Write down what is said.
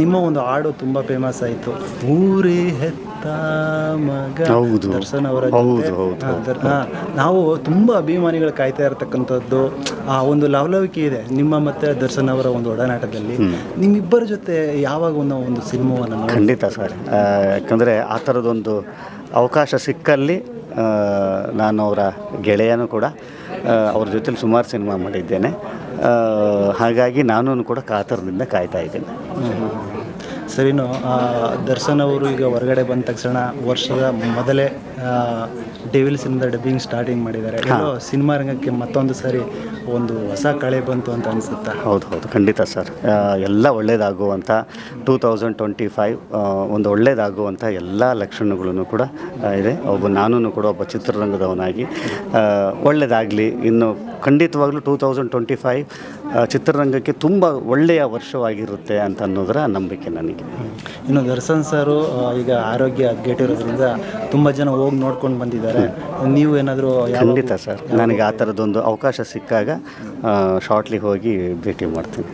ನಿಮ್ಮ ಒಂದು ಹಾಡು ತುಂಬ ಫೇಮಸ್ ಆಯಿತು. ಊರೇ ಹೆತ್ತ ಮಗ. ಹೌದು. ದರ್ಶನ್ ಅವರ ಹೌದು, ಹೌದು, ನಾವು ತುಂಬ ಅಭಿಮಾನಿಗಳು ಕಾಯ್ತಾ ಇರತಕ್ಕಂಥದ್ದು ಆ ಒಂದು ಲವಲವಿಕೆ ಇದೆ. ನಿಮ್ಮ ಮತ್ತೆ ದರ್ಶನ್ ಅವರ ಒಂದು ಒಡನಾಟದಲ್ಲಿ. ನಿಮ್ಮಿಬ್ಬರ ಜೊತೆ ಯಾವಾಗ ಒಂದು ಒಂದು ಸಿನಿಮಾವನ್ನು ಖಂಡಿತ ಸರ್. ಯಾಕಂದ್ರೆ ಆ ಥರದೊಂದು ಅವಕಾಶ ಸಿಕ್ಕಲ್ಲಿ ನಾನು ಅವರ ಗೆಳೆಯನೂ ಕೂಡ ಅವ್ರ ಜೊತೆಲಿ ಸುಮಾರು ಸಿನಿಮಾ ಮಾಡಿದ್ದೇನೆ. ಹಾಗಾಗಿ ನಾನು ಕೂಡ ಕಾತರದಿಂದ ಕಾಯ್ತಾ ಇದ್ದೇನೆ. ಸರಿನು ದರ್ಶನ್ ಅವರು ಈಗ ಹೊರಗಡೆ ಬಂದ ತಕ್ಷಣ ವರ್ಷದ ಮೊದಲೇ ಡೆವಿಲ್ಸಿಂದ ಡಬ್ಬಿಂಗ್ ಸ್ಟಾರ್ಟಿಂಗ್ ಮಾಡಿದ್ದಾರೆ. ಸಿನಿಮಾ ರಂಗಕ್ಕೆ ಮತ್ತೊಂದು ಸಾರಿ ಒಂದು ಹೊಸ ಕಳೆ ಬಂತು ಅಂತ ಅನಿಸುತ್ತಾ? ಹೌದು ಹೌದು ಖಂಡಿತ ಸರ್. ಎಲ್ಲ ಒಳ್ಳೆಯದಾಗುವಂಥ ಟೂ ತೌಸಂಡ್ ಟ್ವೆಂಟಿ ಫೈವ್ ಒಂದು ಒಳ್ಳೆಯದಾಗುವಂಥ ಎಲ್ಲ ಲಕ್ಷಣಗಳನ್ನು ಕೂಡ ಇದೆ. ಒಬ್ಬ ನಾನು ಕೂಡ ಒಬ್ಬ ಚಿತ್ರರಂಗದವನಾಗಿ ಒಳ್ಳೇದಾಗಲಿ ಒಳ್ಳೆಯದಾಗಲಿ ಇನ್ನು ಖಂಡಿತವಾಗ್ಲೂ ಟೂ ತೌಸಂಡ್ ಟ್ವೆಂಟಿ ಫೈವ್ ಚಿತ್ರರಂಗಕ್ಕೆ ತುಂಬ ಒಳ್ಳೆಯ ವರ್ಷವಾಗಿರುತ್ತೆ ಅಂತ ಅನ್ನೋದರ ನಂಬಿಕೆ ನನಗೆ. ಇನ್ನು ದರ್ಶನ್ ಸರು ಈಗ ಆರೋಗ್ಯ ಹದಗೆಟ್ಟಿರೋದ್ರಿಂದ ತುಂಬ ಜನ ಹೋಗಿ ನೋಡ್ಕೊಂಡು ಬಂದಿದ್ದಾರೆ. ನೀವು ಏನಾದರೂ ಖಂಡಿತ ಸರ್. ನನಗೆ ಆ ಥರದ್ದೊಂದು ಅವಕಾಶ ಸಿಕ್ಕಾಗ ಶಾರ್ಟ್ಲಿ ಹೋಗಿ ಭೇಟಿ ಮಾಡ್ತೀನಿ.